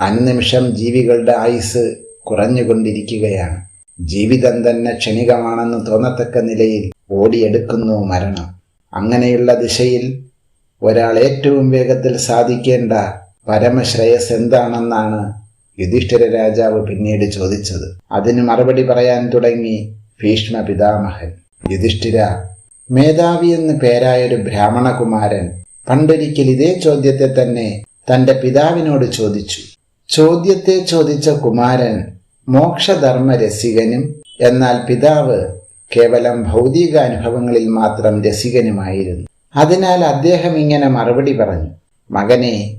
അനുനിമിഷം ജീവികളുടെ ആയുസ് കുറഞ്ഞുകൊണ്ടിരിക്കുകയാണ്. ജീവിതം തന്നെ ക്ഷണികമാണെന്ന് തോന്നത്തക്ക നിലയിൽ ഓടിയെടുക്കുന്നു മരണം. അങ്ങനെയുള്ള ദിശയിൽ ഒരാൾ ഏറ്റവും വേഗത്തിൽ സാധിക്കേണ്ട പരമശ്രേയസ് എന്താണെന്നാണ് യുധിഷ്ഠിര രാജാവ് പിന്നീട് ചോദിച്ചത്. അതിന് മറുപടി പറയാൻ തുടങ്ങി ഭീഷ്മ പിതാമഹൻ. യുധിഷ്ഠിര മേധാവി എന്ന് പേരായൊരു ബ്രാഹ്മണകുമാരൻ പണ്ടൊരിക്കൽ ഇതേ ചോദ്യത്തെ തന്നെ തന്റെ പിതാവിനോട് ചോദിച്ചു. ചോദ്യത്തെ ചോദിച്ച കുമാരൻ മോക്ഷധർമ്മ രസികനും എന്നാൽ പിതാവ് കേവലം ഭൗതിക അനുഭവങ്ങളിൽ മാത്രം രസികനുമായിരുന്നു. അതിനാൽ അദ്ദേഹം ഇങ്ങനെ മറുപടി പറഞ്ഞു. മകനെ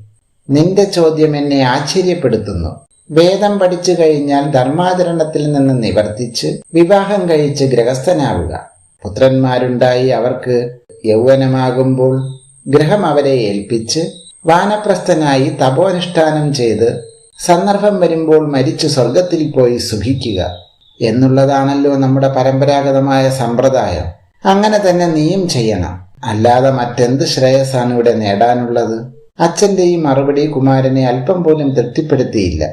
നിന്റെ ചോദ്യം എന്നെ ആശ്ചര്യപ്പെടുത്തുന്നു. വേദം പഠിച്ചു കഴിഞ്ഞാൽ ധർമാചരണത്തിൽ നിന്ന് നിവർത്തിച്ച് വിവാഹം കഴിച്ച് ഗ്രഹസ്ഥനാവുക പുത്രന്മാരുണ്ടായി അവർക്ക് യൗവനമാകുമ്പോൾ ഗ്രഹം അവരെ ഏൽപ്പിച്ച് വാനപ്രസ്ഥനായി തപോനുഷ്ഠാനം ചെയ്ത് സന്ദർഭം വരുമ്പോൾ മരിച്ചു സ്വർഗത്തിൽ പോയി സുഖിക്കുക എന്നുള്ളതാണല്ലോ നമ്മുടെ പരമ്പരാഗതമായ സമ്പ്രദായം. അങ്ങനെ തന്നെ നീയും ചെയ്യണം. അല്ലാതെ മറ്റെന്ത് ശ്രേയസ്സാണ് ഇവിടെ നേടാനുള്ളത്? അച്ഛന്റെ ഈ മറുപടി കുമാരനെ അല്പം പോലും തൃപ്തിപ്പെടുത്തിയില്ല.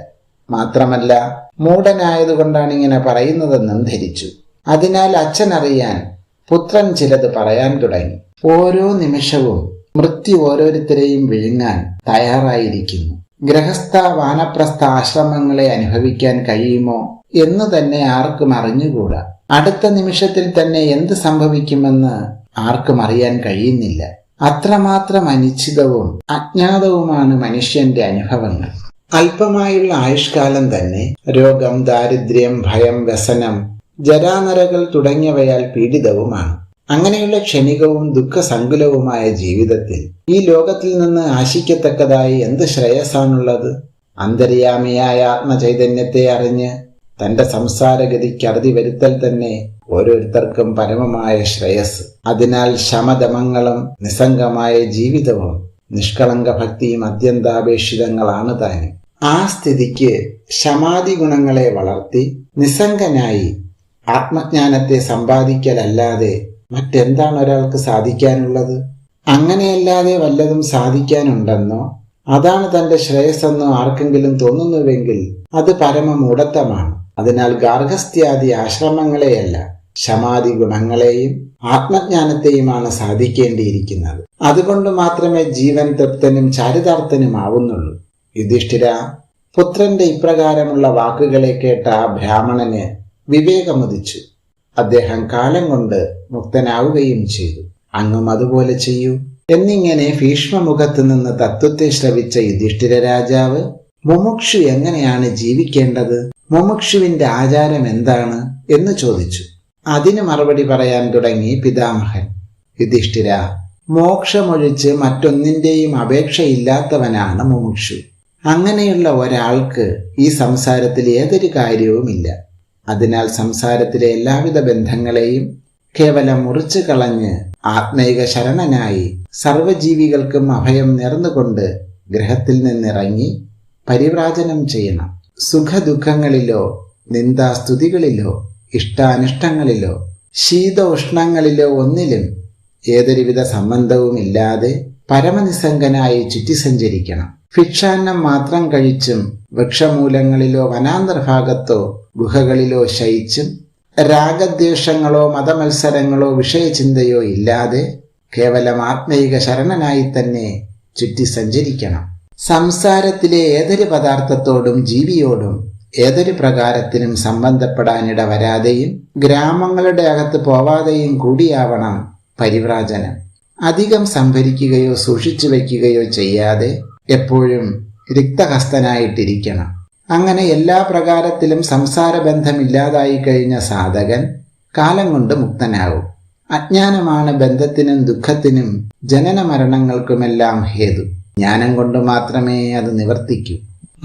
മാത്രമല്ല മൂടനായതുകൊണ്ടാണ് ഇങ്ങനെ പറയുന്നതെന്നും ധരിച്ചു അതിനാൽ അച്ഛൻ അറിയാൻ പുത്രൻ ചിലത് പറയാൻ തുടങ്ങി. ഓരോ നിമിഷവും മൃത്യു ഓരോരുത്തരെയും വിഴുങ്ങാൻ തയ്യാറായിരിക്കുന്നു. ഗൃഹസ്ഥ വാനപ്രസ്ഥ ആശ്രമങ്ങളെ അനുഭവിക്കാൻ കഴിയുമോ എന്ന് തന്നെ ആർക്കും അറിഞ്ഞുകൂടാ. അടുത്ത നിമിഷത്തിൽ തന്നെ എന്ത് സംഭവിക്കുമെന്ന് ആർക്കും അറിയാൻ കഴിയുന്നില്ല. അത്രമാത്രം അനിശ്ചിതവും അജ്ഞാതവുമാണ് മനുഷ്യന്റെ അനുഭവങ്ങൾ. അല്പമായുള്ള ആയുഷ്കാലം തന്നെ രോഗം ദാരിദ്ര്യം ഭയം വ്യസനം ജരാനരകൾ തുടങ്ങിയവയാൽ പീഡിതവുമാണ്. അങ്ങനെയുള്ള ക്ഷണികവും ദുഃഖസങ്കുലവുമായ ജീവിതത്തിൽ ഈ ലോകത്തിൽ നിന്ന് ആശിക്കത്തക്കതായി എന്ത് ശ്രേയസാണുള്ളത് അന്തര്യാമിയായ ആത്മചൈതന്യത്തെ അറിഞ്ഞ് തന്റെ സംസാരഗതിക്ക് അറുതി വരുത്തൽ തന്നെ ഓരോരുത്തർക്കും പരമമായ ശ്രേയസ്. അതിനാൽ ശമദമങ്ങളും നിസ്സംഗമായ ജീവിതവും നിഷ്കളങ്ക ഭക്തിയും അത്യന്താപേക്ഷിതങ്ങളാണ് താനും. ആ സ്ഥിതിക്ക് ശമാധി ഗുണങ്ങളെ വളർത്തി നിസ്സംഗനായി ആത്മജ്ഞാനത്തെ സമ്പാദിക്കലല്ലാതെ മറ്റെന്താണ് ഒരാൾക്ക് സാധിക്കാനുള്ളത്? അങ്ങനെയല്ലാതെ വല്ലതും സാധിക്കാനുണ്ടെന്നോ? അതാണ് തന്റെ ശ്രേയസ്സെന്നോ ആർക്കെങ്കിലും തോന്നുന്നുവെങ്കിൽ അത് പരമമൂടത്തമാണ് അതിനാൽ ഗാർഹസ്ഥ്യാദി ആശ്രമങ്ങളെയല്ല ശമാധി ഗുണങ്ങളെയും ആത്മജ്ഞാനത്തെയുമാണ് സാധിക്കേണ്ടിയിരിക്കുന്നത്. അതുകൊണ്ട് മാത്രമേ ജീവൻ തൃപ്തനും ചാരിതാർത്ഥനുമാവുന്നുള്ളൂ. യുധിഷ്ഠിര പുത്രന്റെ ഇപ്രകാരമുള്ള വാക്കുകളെ കേട്ട ആ ബ്രാഹ്മണന് വിവേകമുദിച്ചു. അദ്ദേഹം കാലം കൊണ്ട് മുക്തനാവുകയും ചെയ്തു. അങ്ങും അതുപോലെ ചെയ്യൂ. എന്നിങ്ങനെ ഭീഷ്മമുഖത്ത് നിന്ന് തത്വത്തെ ശ്രവിച്ച യുധിഷ്ഠിര രാജാവ് മുമുക്ഷു എങ്ങനെയാണ് ജീവിക്കേണ്ടത്? മുമുക്ഷുവിന്റെ ആചാരം എന്താണ്? എന്ന് ചോദിച്ചു. അതിന് മറുപടി പറയാൻ തുടങ്ങി പിതാമഹൻ. യുധിഷ്ഠിര മോക്ഷമൊഴിച്ച് മറ്റൊന്നിന്റെയും അപേക്ഷയില്ലാത്തവനാണ് മുമുക്ഷു. അങ്ങനെയുള്ള ഒരാൾക്ക് ഈ സംസാരത്തിൽ ഏതൊരു കാര്യവുമില്ല. അതിനാൽ സംസാരത്തിലെ എല്ലാവിധ ബന്ധങ്ങളെയും കേവലം മുറിച്ചു കളഞ്ഞ് ആത്മൈക ശരണനായി സർവജീവികൾക്കും അഭയം നേർന്നുകൊണ്ട് ഗ്രഹത്തിൽ നിന്നിറങ്ങി പരിവ്രാജനം ചെയ്യണം. സുഖദുഃഖങ്ങളിലോ നിന്ദാസ്തുതികളിലോ ഇഷ്ടാനിഷ്ടങ്ങളിലോ ശീതോഷ്ണങ്ങളിലോ ഒന്നിലും ഏതൊരുവിധ സംബന്ധവും ഇല്ലാതെ പരമനിസംഗനായി ചുറ്റി സഞ്ചരിക്കണം ഭിക്ഷാന്നം മാത്രം കഴിച്ചും വൃക്ഷമൂലങ്ങളിലോ വനാന്തർഭാഗത്തോ ഗുഹകളിലോ ശയിച്ചും രാഗദ്വേഷങ്ങളോ മതമത്സരങ്ങളോ വിഷയചിന്തയോ ഇല്ലാതെ കേവലം ആത്മീക ശരണനായി തന്നെ ചുറ്റി സഞ്ചരിക്കണം. സംസാരത്തിലെ ഏതൊരു പദാർത്ഥത്തോടും ജീവിയോടും ഏതൊരു പ്രകാരത്തിനും സംബന്ധപ്പെടാനിട വരാതെയും ഗ്രാമങ്ങളുടെ അകത്ത് പോവാതെയും കൂടിയാവണം പരിവ്രാജനം. അധികം സംഭരിക്കുകയോ സൂക്ഷിച്ചു വയ്ക്കുകയോ ചെയ്യാതെ എപ്പോഴും റിക്തഹസ്തനായിട്ടിരിക്കണം അങ്ങനെ എല്ലാ പ്രകാരത്തിലും സംസാര ബന്ധമില്ലാതായി കഴിഞ്ഞ സാധകൻ കാലം കൊണ്ട് മുക്തനാവും അജ്ഞാനമാണ് ബന്ധത്തിനും ദുഃഖത്തിനും ജനന മരണങ്ങൾക്കുമെല്ലാം ഹേതു. ജ്ഞാനം കൊണ്ട് മാത്രമേ അത് നിവർത്തിക്കൂ.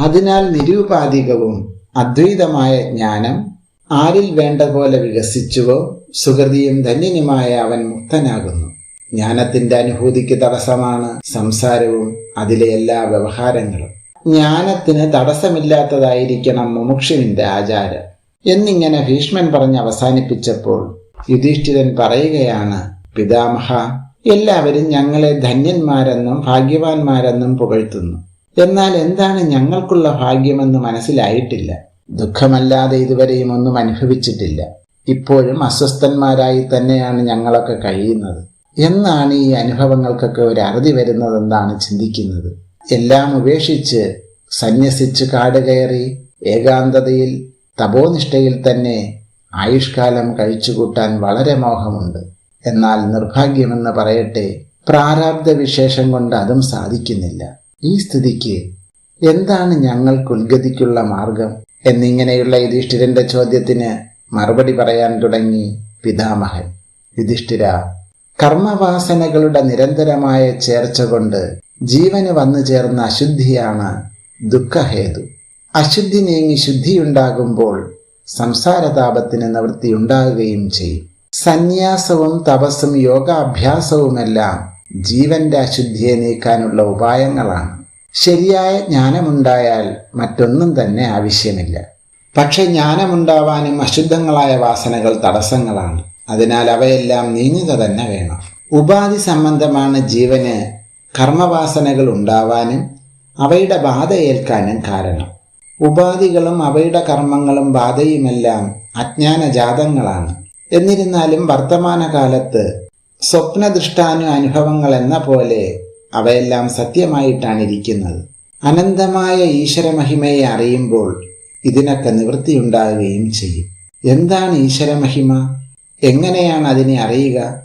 അതിനാൽ നിരൂപാധികവും അദ്വൈതമായ ജ്ഞാനം ആരിൽ വേണ്ട പോലെ വികസിച്ചുവോ സുഹൃതിയും ധന്യനുമായ അവൻ മുക്തനാകുന്നു. ജ്ഞാനത്തിന്റെ അനുഭൂതിക്ക് തടസ്സമാണ് സംസാരവും അതിലെ എല്ലാ വ്യവഹാരങ്ങളും. ജ്ഞാനത്തിന് തടസ്സമില്ലാത്തതായിരിക്കണം മുമുക്ഷുവിന്റെ ആചാരം. എന്നിങ്ങനെ ഭീഷ്മൻ പറഞ്ഞ് അവസാനിപ്പിച്ചപ്പോൾ യുധിഷ്ഠിരൻ പറയുകയാണ് പിതാമഹ എല്ലാവരും ഞങ്ങളെ ധന്യന്മാരെന്നും ഭാഗ്യവാന്മാരെന്നും പുകഴ്ത്തുന്നു. എന്നാൽ എന്താണ് ഞങ്ങൾക്കുള്ള ഭാഗ്യമെന്ന് മനസ്സിലായിട്ടില്ല. ദുഃഖമല്ലാതെ ഇതുവരെയും ഒന്നും അനുഭവിച്ചിട്ടില്ല. ഇപ്പോഴും അസ്വസ്ഥന്മാരായി തന്നെയാണ് ഞങ്ങളൊക്കെ കഴിയുന്നത്. എന്നാണ് ഈ അനുഭവങ്ങൾക്കൊക്കെ ഒരു അറുതി വരുന്നതെന്നാണ് ചിന്തിക്കുന്നത്. എല്ലാം ഉപേക്ഷിച്ച് സന്യസിച്ച് കാട് കയറി ഏകാന്തതയിൽ തപോനിഷ്ഠയിൽ തന്നെ ആയുഷ്കാലം കഴിച്ചുകൂട്ടാൻ വളരെ മോഹമുണ്ട്. എന്നാൽ നിർഭാഗ്യമെന്ന് പറയട്ടെ പ്രാരാബ്ധ വിശേഷം കൊണ്ട് അതും സാധിക്കുന്നില്ല. ഈ സ്ഥിതിക്ക് എന്താണ് ഞങ്ങൾക്ക് ഉദ്ഗതിക്കുള്ള മാർഗം? എന്നിങ്ങനെയുള്ള യുധിഷ്ഠിരന്റെ ചോദ്യത്തിന് മറുപടി പറയാൻ തുടങ്ങി പിതാമഹൻ. യുധിഷ്ഠിര കർമ്മവാസനകളുടെ നിരന്തരമായ ചേർച്ച കൊണ്ട് ജീവന് വന്നു ചേർന്ന അശുദ്ധിയാണ് ദുഃഖഹേതു. അശുദ്ധി നീങ്ങി ശുദ്ധിയുണ്ടാകുമ്പോൾ സംസാരതാപത്തിന് നിവൃത്തിയുണ്ടാകുകയും ചെയ്യും. സന്യാസവും തപസ്സും യോഗാഭ്യാസവുമെല്ലാം ജീവന്റെ അശുദ്ധിയെ നീക്കാനുള്ള ഉപായങ്ങളാണ്. ശരിയായ ജ്ഞാനമുണ്ടായാൽ മറ്റൊന്നും തന്നെ ആവശ്യമില്ല. പക്ഷെ ജ്ഞാനമുണ്ടാവാനും അശുദ്ധങ്ങളായ വാസനകൾ തടസ്സങ്ങളാണ്. അതിനാൽ അവയെല്ലാം നീങ്ങുക തന്നെ വേണം. ഉപാധി സംബന്ധമാണ് ജീവന് കർമ്മവാസനകൾ ഉണ്ടാവാനും അവയുടെ ബാധയേൽക്കാനും കാരണം. ഉപാധികളും അവയുടെ കർമ്മങ്ങളും ബാധയുമെല്ലാം അജ്ഞാനജാതങ്ങളാണ്. എന്നിരുന്നാലും വർത്തമാനകാലത്ത് സ്വപ്നദൃഷ്ടാനു അനുഭവങ്ങൾ എന്ന പോലെ അവയെല്ലാം സത്യമായിട്ടാണ് ഇരിക്കുന്നത് അനന്തമായ ഈശ്വരമഹിമയെ അറിയുമ്പോൾ ഇതിനൊക്കെ നിവൃത്തിയുണ്ടാകുകയും ചെയ്യും. എന്താണ് ഈശ്വരമഹിമ? എങ്ങനെയാണ് അതിനെ അറിയുക?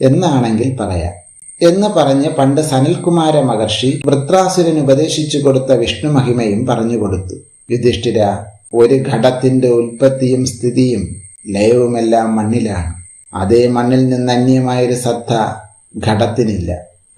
എന്നാണെങ്കിൽ പറയാം. എന്ന് പറഞ്ഞ് പണ്ട് സനൽകുമാര മഹർഷി വൃത്രാസുരൻ ഉപദേശിച്ചു കൊടുത്ത വിഷ്ണു മഹിമയും പറഞ്ഞു കൊടുത്തു. യുധിഷ്ഠിര ഒരു ഘടത്തിന്റെ ഉൽപ്പത്തിയും സ്ഥിതിയും ലയവുമെല്ലാം മണ്ണിലാണ്. അതേ മണ്ണിൽ നിന്ന് അന്യമായൊരു സത്ത ഘടത്തിനില്ല.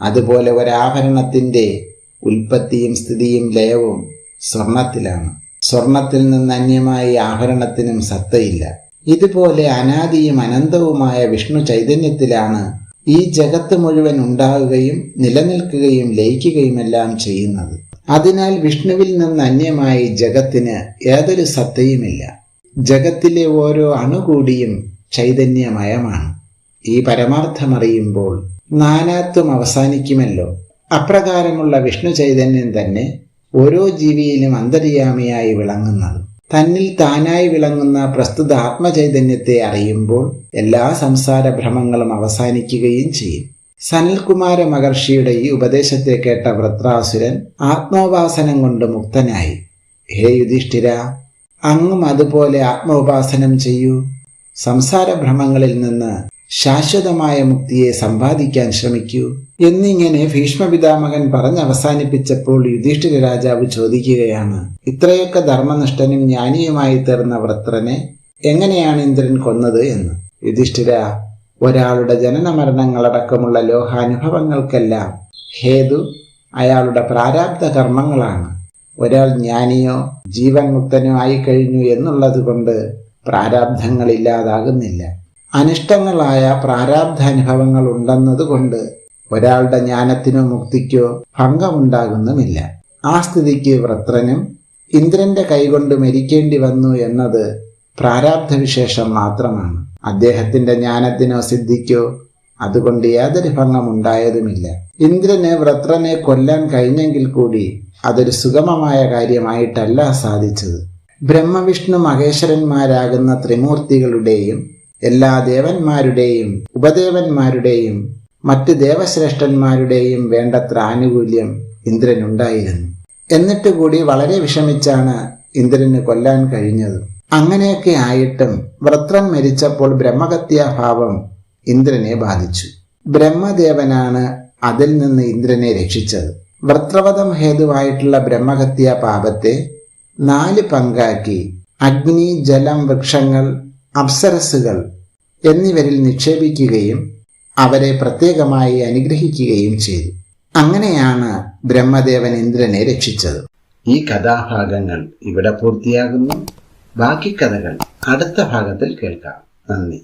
അതുപോലെ ഒരാഭരണത്തിന്റെ ഉൽപ്പത്തിയും സ്ഥിതിയും ലയവും സ്വർണത്തിലാണ്. സ്വർണത്തിൽ നിന്ന് അന്യമായി ആഭരണത്തിനും സത്തയില്ല ഇതുപോലെ അനാദിയും അനന്തവുമായ വിഷ്ണു ചൈതന്യത്തിലാണ് ഈ ജഗത്ത് മുഴുവൻ ഉണ്ടാകുകയും നിലനിൽക്കുകയും ലയിക്കുകയുമെല്ലാം ചെയ്യുന്നത്. അതിനാൽ വിഷ്ണുവിൽ നിന്ന് അന്യമായി ജഗത്തിന് ഏതൊരു സത്തയുമില്ല. ജഗത്തിലെ ഓരോ അണുകൂടിയും ചൈതന്യമയമാണ്. ഈ പരമാർത്ഥമറിയുമ്പോൾ നാനാത്വം അവസാനിക്കുമല്ലോ. അപ്രകാരമുള്ള വിഷ്ണു ചൈതന്യം തന്നെ ഓരോ ജീവിയിലും അന്തര്യാമിയായി വിളങ്ങുന്നത്. തന്നിൽ താനായി വിളങ്ങുന്ന പ്രസ്തുത ആത്മചൈതന്യത്തെ അറിയുമ്പോൾ എല്ലാ സംസാര ഭ്രമങ്ങളും അവസാനിക്കുകയും ചെയ്യും. സനൽകുമാര മഹർഷിയുടെ ഈ ഉപദേശത്തെ കേട്ട വൃത്രാസുരൻ ആത്മോപാസനം കൊണ്ട് മുക്തനായി. ഹേ യുധിഷ്ഠിര അങ്ങും അതുപോലെ ആത്മോപാസനം ചെയ്യൂ. സംസാര ഭ്രമങ്ങളിൽ നിന്ന് ശാശ്വതമായ മുക്തിയെ സമ്പാദിക്കാൻ ശ്രമിക്കൂ. എന്നിങ്ങനെ ഭീഷ്മപിതാമകൻ പറഞ്ഞവസാനിപ്പിച്ചപ്പോൾ യുധിഷ്ഠിര രാജാവ് ചോദിക്കുകയാണ് ഇത്രയൊക്കെ ധർമ്മനിഷ്ഠനും ജ്ഞാനിയുമായി തീർന്ന വൃത്രനെ എങ്ങനെയാണ് ഇന്ദ്രൻ കൊന്നത് എന്ന്? യുധിഷ്ഠിര ഒരാളുടെ ജനന മരണങ്ങളടക്കമുള്ള ലോഹാനുഭവങ്ങൾക്കെല്ലാം ഹേതു അയാളുടെ പ്രാരാബ്ധ കർമ്മങ്ങളാണ്. ഒരാൾ ജ്ഞാനിയോ ജീവൻ മുക്തനോ ആയിക്കഴിഞ്ഞു എന്നുള്ളത് കൊണ്ട് പ്രാരാബ്ധങ്ങൾ ഇല്ലാതാകുന്നില്ല. അനിഷ്ടങ്ങളായ പ്രാരാബ്ധാനുഭവങ്ങൾ ഉണ്ടെന്നതുകൊണ്ട് ഒരാളുടെ ജ്ഞാനത്തിനോ മുക്തിക്കോ ഭംഗമുണ്ടാകുന്നുമില്ല. ആ സ്ഥിതിക്ക് വൃത്രനും ഇന്ദ്രന്റെ കൈകൊണ്ട് മരിക്കേണ്ടി വന്നു എന്നത് പ്രാരാബ്ധവിശേഷം മാത്രമാണ്. അദ്ദേഹത്തിന്റെ ജ്ഞാനത്തിനോ സിദ്ധിക്കോ അതുകൊണ്ട് യാതൊരു ഭംഗമുണ്ടായതുമില്ല. ഇന്ദ്രന് വ്രത്രനെ കൊല്ലാൻ കഴിഞ്ഞെങ്കിൽ കൂടി അതൊരു സുഗമമായ കാര്യമായിട്ടല്ല സാധിച്ചത്. ബ്രഹ്മവിഷ്ണു മഹേശ്വരന്മാരാകുന്ന ത്രിമൂർത്തികളുടെയും എല്ലാ ദേവന്മാരുടെയും ഉപദേവന്മാരുടെയും മറ്റ് ദേവശ്രേഷ്ഠന്മാരുടെയും വേണ്ടത്ര ആനുകൂല്യം ഇന്ദ്രനുണ്ടായിരുന്നു. എന്നിട്ട് കൂടി വളരെ വിഷമിച്ചാണ് ഇന്ദ്രന് കൊല്ലാൻ കഴിഞ്ഞത്. അങ്ങനെയൊക്കെ ആയിട്ടും വൃത്രൻ മരിച്ചപ്പോൾ ബ്രഹ്മഹത്യാഭാവം ഇന്ദ്രനെ ബാധിച്ചു. ബ്രഹ്മദേവനാണ് അതിൽ നിന്ന് ഇന്ദ്രനെ രക്ഷിച്ചത്. വൃത്രവധം ഹേതുവായിട്ടുള്ള ബ്രഹ്മഹത്യാ പാപത്തെ നാല് പങ്കാക്കി അഗ്നി ജലം വൃക്ഷങ്ങൾ അപ്സരസ്സുകൾ എന്നിവരിൽ നിക്ഷേപിക്കുകയും അവരെ പ്രത്യേകമായി അനുഗ്രഹിക്കുകയും ചെയ്തു. അങ്ങനെയാണ് ബ്രഹ്മദേവൻ ഇന്ദ്രനെ രക്ഷിച്ചത്. ഈ കഥാഭാഗങ്ങൾ ഇവിടെ പൂർത്തിയാകുന്നു. ബാക്കി കഥകൾ അടുത്ത ഭാഗത്തിൽ കേൾക്കാം. നന്ദി.